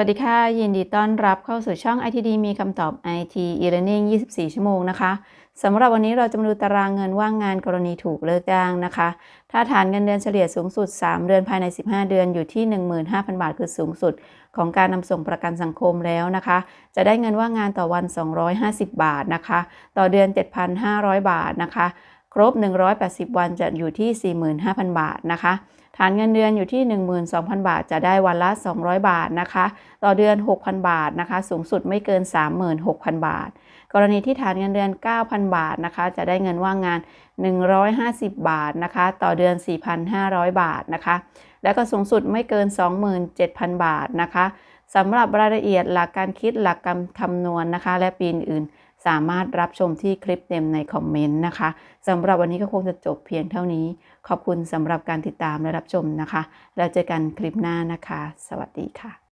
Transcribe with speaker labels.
Speaker 1: วัสดีค่ะ ยินดีต้อนรับเข้าสู่ช่อง ITD มีคำตอบ IT e-learning 24 ชั่วโมงนะคะสำหรับวันนี้เราจะมาดูตารางเงินว่างงานกรณีถูกเลิกจ้างนะคะ ถ้าฐานเงินเดือนเฉลี่ยสูงสุด 3 เดือนภายใน 15 เดือนอยู่ที่ 15,000 บาทคือสูงสุด ของการนำส่งประกันสังคมแล้วนะคะ จะได้เงินว่างงานต่อวัน 250 บาทนะคะ ต่อเดือน 7,500 บาทนะคะ ครบ 180 วันจะอยู่ที่ 45,000 บาทนะคะฐานเงินเดือนอยู่ที่ 12,000 บาท จะได้วันละ 200 บาทนะคะ ต่อเดือน 6,000 บาทนะคะ สูงสุดไม่เกิน 36,000 บาท กรณีที่ฐานเงินเดือน 9,000 บาทนะคะ จะได้เงินว่างงาน 150 บาทนะคะ ต่อเดือน 4,500 บาทนะคะ และก็สูงสุดไม่เกิน 27,000 บาทนะคะสำหรับรายละเอียดหลักการคิดหลักการคำนวณนะคะ และปีอื่น สามารถรับชมที่คลิปเต็มในคอมเมนต์นะคะสำหรับวันนี้ก็คงจะจบเพียงเท่านี้ ขอบคุณสำหรับการติดตามและรับชมนะคะ แล้วเจอกันคลิปหน้านะคะ สวัสดีค่ะ